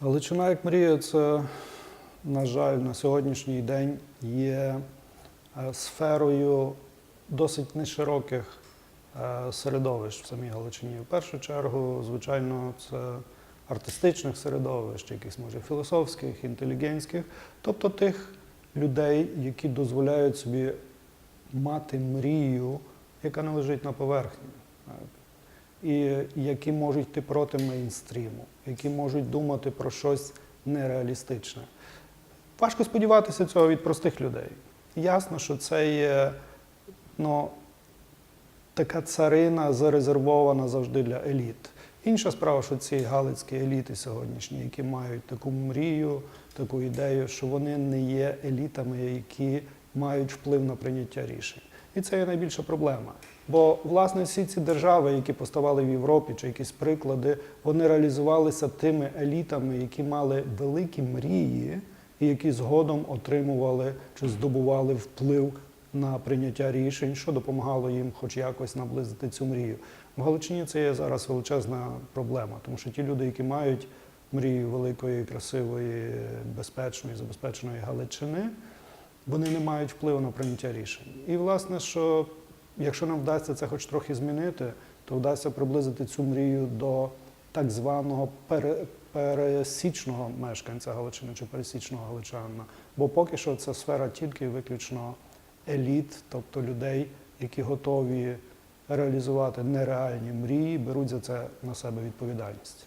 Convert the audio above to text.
Галичина як мрія, це, на жаль, на сьогоднішній день є е, сферою досить нешироких е, середовищ в самій Галичині. В першу чергу, звичайно, це артистичних середовищ, якихось може філософських, інтелігентських, тобто тих людей, які дозволяють собі мати мрію, яка не лежить на поверхні. І які можуть йти проти мейнстріму, які можуть думати про щось нереалістичне. Важко сподіватися цього від простих людей. Ясно, що це є ну, така царина зарезервована завжди для еліт. Інша справа, що ці галицькі еліти сьогоднішні, які мають таку мрію, таку ідею, що вони не є елітами, які мають вплив на прийняття рішень. І це є найбільша проблема. Бо, власне, всі ці держави, які поставали в Європі, чи якісь приклади, вони реалізувалися тими елітами, які мали великі мрії, і які згодом отримували чи здобували вплив на прийняття рішень, що допомагало їм хоч якось наблизити цю мрію. В Галичині це є зараз величезна проблема, тому що ті люди, які мають мрію великої, красивої, безпечної, забезпеченої Галичини, вони не мають впливу на прийняття рішень. І, власне, що якщо нам вдасться це хоч трохи змінити, то вдасться приблизити цю мрію до так званого пере, пересічного мешканця Галичини чи пересічного галичанина. Бо поки що це сфера тільки виключно еліт, тобто людей, які готові реалізувати нереальні мрії, беруть за це на себе відповідальність.